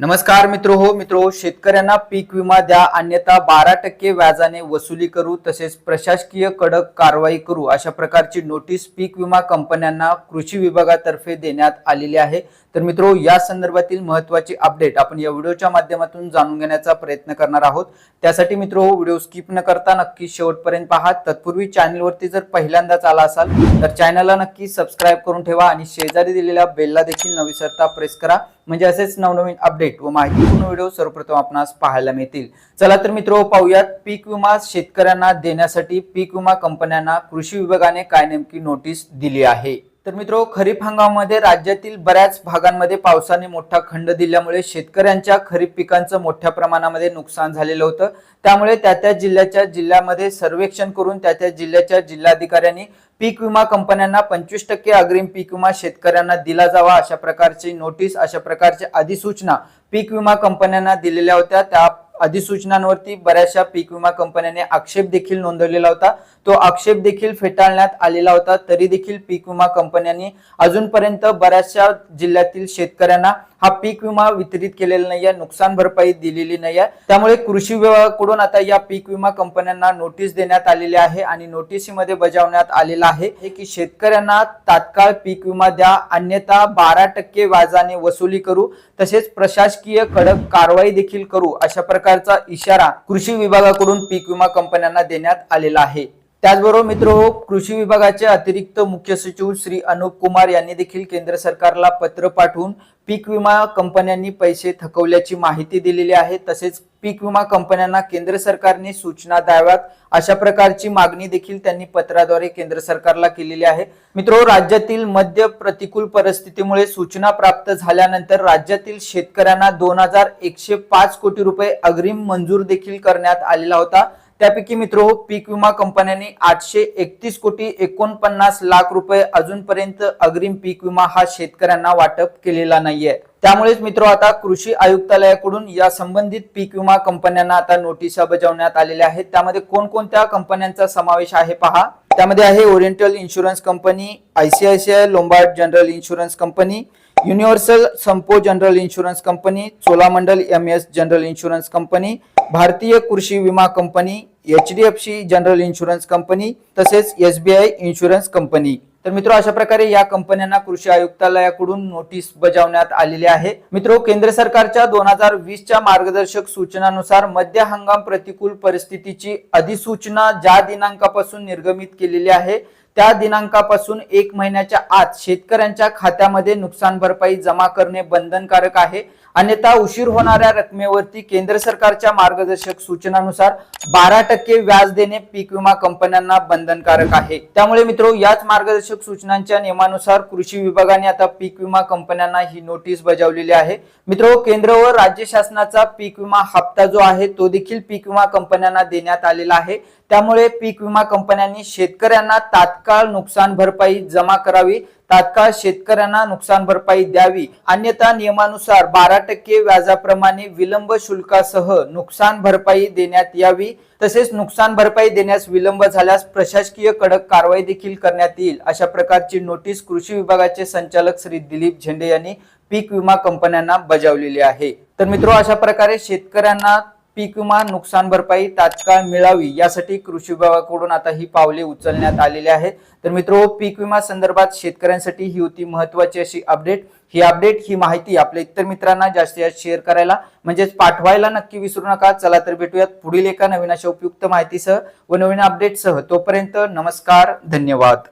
नमस्कार मित्र हो मित्र शेतकऱ्यांना पीक विमा द्या अन्यथा बारा टक्के व्याजाने वसुली करू तसेच प्रशासकीय कडक कारवाई करू अशा प्रकारची नोटीस पीक विमा कंपन्यांना कृषी विभागातर्फे देण्यात आलेली आहे. तर मित्रो या संदर्भातील महत्वाची अपडेट आपण या व्हिडिओच्या माध्यमातून जाणून घेण्याचा प्रयत्न करणार आहोत. त्यासाठी मित्रो हो, व्हिडिओ स्किप न करता नक्की शेवटपर्यंत पहा. तत्पूर्वी चॅनलवरती जर पहिल्यांदाच आला असाल तर चॅनलला नक्की सबस्क्राईब करून ठेवा आणि शेजारी दिलेल्या बेलला देखील न विसरता प्रेस करा. म्हणजे असेच नवनवीन अपडेट व माहितीपूर्ण व्हिडिओ सर्वप्रथम आपणास पाहायला मिळतील. चला तर मित्र पाहूयात पीक विमा शेतकऱ्यांना देण्यासाठी पीक विमा कंपन्यांना कृषी विभागाने काय नेमकी नोटीस दिली आहे? तर मित्रो खरीप हंगामामध्ये राज्यातील बऱ्याच भागांमध्ये पावसाने मोठा खंड दिल्यामुळे शेतकऱ्यांच्या खरीप पिकांचं मोठ्या प्रमाणामध्ये नुकसान झालेलं होतं. त्यामुळे त्या त्या जिल्ह्याच्या जिल्ह्यामध्ये सर्वेक्षण करून त्या त्या जिल्ह्याच्या जिल्हाधिकाऱ्यांनी पीक विमा कंपन्यांना पंचवीस टक्के अग्रिम पीक विमा शेतकऱ्यांना दिला जावा अशा प्रकारची नोटीस अशा प्रकारची अधिसूचना पीक विमा कंपन्यांना दिलेल्या होत्या. त्या अधिसूचनांवरती बऱ्याचशा पीक विमा कंपन्यांनी आक्षेप देखील नोंदवलेला होता. तो आक्षेप देखील फेटाळण्यात आलेला होता. तरी देखील पीक विमा कंपन्यांनी अजूनपर्यंत बऱ्याचशा जिल्ह्यातील शेतकऱ्यांना हा पीक विमा वितरित केलेला नाहीये नुकसान भरपाई दिलेली नाहीये. त्यामुळे कृषी विभागाकडून आता या पीक विमा कंपन्यांना नोटीस देण्यात आलेली आहे आणि नोटीसीमध्ये बजावण्यात आलेला आहे की शेतकऱ्यांना तात्काळ पीक विमा द्या अन्यथा बारा टक्के व्याजाने वसुली करू तसेच प्रशासकीय कडक कारवाई देखील करू अशा प्रकारे प्रकारचा इशारा कृषी विभागाकडून पीक विमा कंपन्यांना देण्यात आलेला आहे. त्याचबरोबर मित्र कृषी विभागाचे अतिरिक्त मुख्य सचिव श्री अनुप कुमार यांनी देखील केंद्र सरकारला पत्र पाठवून पीक विमा कंपन्यांनी पैसे थकवल्याची माहिती दिलेली आहे. तसेच पीक विमा कंपन्यांना केंद्र सरकारने सूचना द्याव्यात अशा प्रकारची मागणी देखील त्यांनी पत्राद्वारे केंद्र सरकारला केलेली आहे. मित्रो राज्यातील मध्य प्रतिकूल परिस्थितीमुळे सूचना प्राप्त झाल्यानंतर राज्यातील शेतकऱ्यांना दोन हजार एकशे पाच कोटी रुपये अग्रिम मंजूर देखील करण्यात आलेला होता. त्यापैकी मित्र हो पीक विमा कंपन्यांनी आठशे एकतीस कोटी एकोणपन्नास लाख रुपये अजूनपर्यंत अग्रिम पीक विमा हा शेतकऱ्यांना वाटप केलेला नाहीये. त्यामुळेच मित्र आता कृषी आयुक्तालयाकडून या संबंधित पीक विमा कंपन्यांना आता नोटिसा बजावण्यात आलेल्या आहेत. त्यामध्ये कोणकोणत्या कंपन्यांचा समावेश आहे पहा. त्यामध्ये आहे oriental insurance company ICICI Lombard general insurance company universal Sompo general insurance company Cholamandalam M S general insurance company भारतीय कृषी विमा company H D F C general insurance company तसेच S B I insurance company तर मित्र अशा प्रकारे या कंपन्यांना कृषी आयुक्तालयाकडून नोटीस बजावण्यात आलेली आहे. मित्र केंद्र सरकारच्या दोन हजार वीसच्या मार्गदर्शक सूचनानुसार मध्य हंगाम प्रतिकूल परिस्थितीची अधिसूचना ज्या दिनांकापासून निर्गमित केलेली आहे त्या दिनांकापासून एक महिन्याच्या आत शेतकऱ्यांच्या खात्यामध्ये नुकसान भरपाई जमा करणे बंधनकारक आहे. अन्यथा उशीर होणाऱ्या रकमेवरती केंद्र सरकारच्या मार्गदर्शक सूचनानुसार बारा टक्के व्याज देणे पीक विमा कंपन्यांना बंधनकारक आहे. त्यामुळे मित्र याच मार्गदर्शक सूचनांच्या नियमानुसार कृषी विभागाने आता पीक विमा कंपन्यांना ही नोटीस बजावलेली आहे. मित्र केंद्र व राज्य शासनाचा पीक विमा हप्ता जो आहे तो देखील पीक विमा कंपन्यांना देण्यात आलेला आहे. त्यामुळे पीक विमा कंपन्यांनी शेतकऱ्यांना तात्काळ नुकसान भरपाई जमा करावी तात्काळ शेतकऱ्यांना नुकसान भरपाई द्यावी. अन्यथा नियमानुसार बारा टक्के व्याजाप्रमाणे विलंब शुल्कासह नुकसान भरपाई देण्यात यावी. तसेच नुकसान भरपाई देण्यास विलंब झाल्यास प्रशासकीय कडक कारवाई देखील करण्यात येईल अशा प्रकारची नोटीस कृषी विभागाचे संचालक श्री दिलीप झेंडे यांनी पीक विमा कंपन्यांना बजावलेली आहे. तर मित्रो अशा प्रकारे शेतकऱ्यांना पीक विमा नुकसान भरपाई तात्काळ मिळावी यासाठी कृषी विभागाकडून आता ही पावले उचलण्यात आलेली आहेत. तर मित्र पीक विमा संदर्भात शेतकऱ्यांसाठी ही होती महत्वाची अशी अपडेट. ही अपडेट ही माहिती आपल्या इतर मित्रांना जास्तीत जास्त शेअर करायला म्हणजेच पाठवायला नक्की विसरू नका. चला तर भेटूयात पुढील एका नवीन अशा उपयुक्त माहितीसह व नवीन अपडेटसह. तोपर्यंत नमस्कार धन्यवाद.